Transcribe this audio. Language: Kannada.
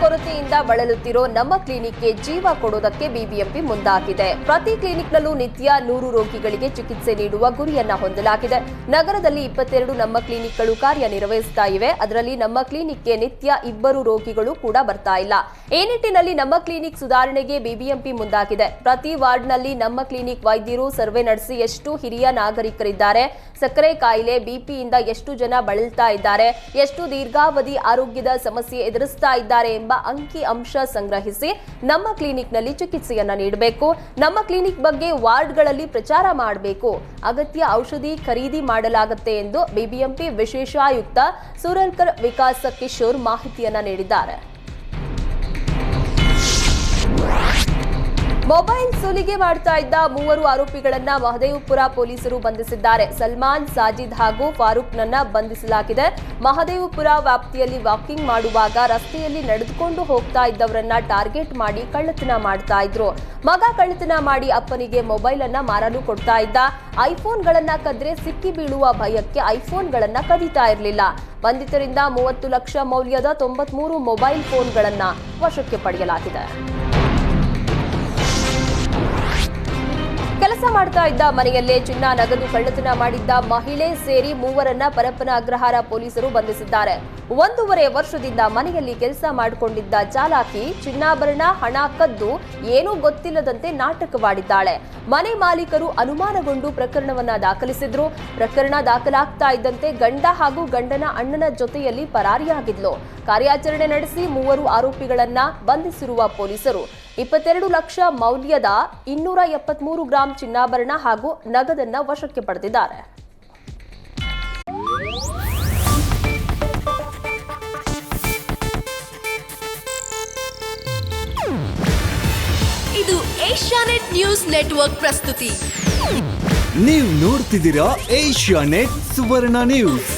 ರೋಗದಿಂದ ಬಳಲುತ್ತಿರೋ ನಮ್ಮ ಕ್ಲಿನಿಕ್ಗೆ ಜೀವ ಕೊಡೋದಕ್ಕೆ ಬಿಬಿಎಂಪಿ ಮುಂದಾಗಿದೆ. ಪ್ರತಿ ಕ್ಲಿನಿಕ್ನಲ್ಲೂ ನಿತ್ಯ ನೂರು ರೋಗಿಗಳಿಗೆ ಚಿಕಿತ್ಸೆ ನೀಡುವ ಗುರಿಯನ್ನ ಹೊಂದಲಾಗಿದೆ. ನಗರದಲ್ಲಿ ಇಪ್ಪತ್ತೆರಡು ನಮ್ಮ ಕ್ಲಿನಿಕ್ಗಳು ಕಾರ್ಯನಿರ್ವಹಿಸ್ತಾ ಇವೆ. ಅದರಲ್ಲಿ ನಮ್ಮ ಕ್ಲಿನಿಕ್ಗೆ ನಿತ್ಯ ಇಬ್ಬರು ರೋಗಿಗಳು ಕೂಡ ಬರ್ತಾ ಇಲ್ಲ. ಈ ನಿಟ್ಟಿನಲ್ಲಿ ನಮ್ಮ ಕ್ಲಿನಿಕ್ ಸುಧಾರಣೆಗೆ ಬಿಬಿಎಂಪಿ ಮುಂದಾಗಿದೆ. ಪ್ರತಿ ವಾರ್ಡ್ನಲ್ಲಿ ನಮ್ಮ ಕ್ಲಿನಿಕ್ ವೈದ್ಯರು ಸರ್ವೆ ನಡೆಸಿ ಎಷ್ಟು ಹಿರಿಯ ನಾಗರಿಕರಿದ್ದಾರೆ, ಸಕ್ಕರೆ ಕಾಯಿಲೆ, ಬಿಪಿಯಿಂದ ಎಷ್ಟು ಜನ ಬಳಲ್ತಾ ಇದ್ದಾರೆ, ಎಷ್ಟು ದೀರ್ಘಾವಧಿ ಆರೋಗ್ಯದ ಸಮಸ್ಯೆ ಎದುರಿಸ್ತಾ ಇದ್ದಾರೆ ಎಂಬ ಅಂಕಿ ಅಂಶ ಸಂಗ್ರಹಿಸಿ ನಮ್ಮ ಕ್ಲಿನಿಕ್ನಲ್ಲಿ ಚಿಕಿತ್ಸೆಯನ್ನ ನೀಡಬೇಕು. ನಮ್ಮ ಕ್ಲಿನಿಕ್ ಬಗ್ಗೆ ವಾರ್ಡ್ಗಳಲ್ಲಿ ಪ್ರಚಾರ ಮಾಡಬೇಕು. ಅಗತ್ಯ ಔಷಧಿ ಖರೀದಿ ಮಾಡಲಾಗುತ್ತೆ ಎಂದು ಬಿಬಿಎಂಪಿ ವಿಶೇಷ ಆಯುಕ್ತ ಸುರಲ್ಕರ್ ವಿಕಾಸ ಕಿಶೋರ್ ಮಾಹಿತಿಯನ್ನ ನೀಡಿದ್ದಾರೆ. ಮೊಬೈಲ್ ಸುಲಿಗೆ ಮಾಡ್ತಾ ಇದ್ದ ಮೂವರು ಆರೋಪಿಗಳನ್ನ ಮಹದೇವಪುರ ಪೊಲೀಸರು ಬಂಧಿಸಿದ್ದಾರೆ. ಸಲ್ಮಾನ್, ಸಾಜಿದ್ ಹಾಗೂ ಫಾರೂಕ್ನನ್ನ ಬಂಧಿಸಲಾಗಿದೆ. ಮಹದೇವಪುರ ವ್ಯಾಪ್ತಿಯಲ್ಲಿ ವಾಕಿಂಗ್ ಮಾಡುವಾಗ ರಸ್ತೆಯಲ್ಲಿ ನಡೆದುಕೊಂಡು ಹೋಗ್ತಾ ಇದ್ದವರನ್ನ ಟಾರ್ಗೆಟ್ ಮಾಡಿ ಕಳ್ಳತನ ಮಾಡ್ತಾ ಇದ್ರು. ಮಗ ಕಳ್ಳತನ ಮಾಡಿ ಅಪ್ಪನಿಗೆ ಮೊಬೈಲ್ ಅನ್ನ ಮಾರಲು ಕೊಡ್ತಾ ಇದ್ದ. ಐಫೋನ್ಗಳನ್ನ ಕದ್ರೆ ಸಿಕ್ಕಿ ಬೀಳುವ ಭಯಕ್ಕೆ ಐಫೋನ್ಗಳನ್ನ ಕದೀತಾ ಇರಲಿಲ್ಲ. ಬಂಧಿತರಿಂದ ಮೂವತ್ತು ಲಕ್ಷ ಮೌಲ್ಯದ ತೊಂಬತ್ಮೂರು ಮೊಬೈಲ್ ಫೋನ್ಗಳನ್ನ ವಶಕ್ಕೆ ಪಡೆಯಲಾಗಿದೆ. ಕೆಲಸ ಮಾಡ್ತಾ ಇದ್ದ ಮನೆಯಲ್ಲೇ ಚಿನ್ನ ನಗದು ಕಳ್ಳತನ ಮಾಡಿದ್ದ ಮಹಿಳೆ ಸೇರಿ ಮೂವರನ್ನ ಪರಪ್ಪನ ಅಗ್ರಹಾರ ಪೊಲೀಸರು ಬಂಧಿಸಿದ್ದಾರೆ. ಒಂದೂವರೆ ವರ್ಷದಿಂದ ಮನೆಯಲ್ಲಿ ಕೆಲಸ ಮಾಡಿಕೊಂಡಿದ್ದ ಚಾಲಾಕಿ ಚಿನ್ನಾಭರಣ, ಹಣ ಕದ್ದು ಏನೂ ಗೊತ್ತಿಲ್ಲದಂತೆ ನಾಟಕವಾಡಿದ್ದಾಳೆ. ಮನೆ ಮಾಲೀಕರು ಅನುಮಾನಗೊಂಡು ಪ್ರಕರಣವನ್ನ ದಾಖಲಿಸಿದ್ರು. ಪ್ರಕರಣ ದಾಖಲಾಗ್ತಾ ಇದ್ದಂತೆ ಗಂಡ ಹಾಗೂ ಗಂಡನ ಅಣ್ಣನ ಜೊತೆಯಲ್ಲಿ ಪರಾರಿಯಾಗಿದ್ಲು. ಕಾರ್ಯಾಚರಣೆ ನಡೆಸಿ ಮೂವರು ಆರೋಪಿಗಳನ್ನ ಬಂಧಿಸಿರುವ ಪೊಲೀಸರು. ಇಪ್ಪತ್ತೆರಡು ಲಕ್ಷ ಮೌಲ್ಯದ ಇನ್ನೂರ ಎಪ್ಪತ್ಮೂರು ಗ್ರಾಂ ಚಿನ್ನಾಭರಣ ಹಾಗೂ ನಗದನ್ನ ವಶಕ್ಕೆ ಪಡೆದಿದ್ದಾರೆ. ಇದು ಏಷ್ಯಾನೆಟ್ ನ್ಯೂಸ್ ನೆಟ್ವರ್ಕ್ ಪ್ರಸ್ತುತಿ. ನೀವು ನೋಡ್ತಿದ್ದೀರಾ ಏಷ್ಯಾ ನೆಟ್ ಸುವರ್ಣ ನ್ಯೂಸ್.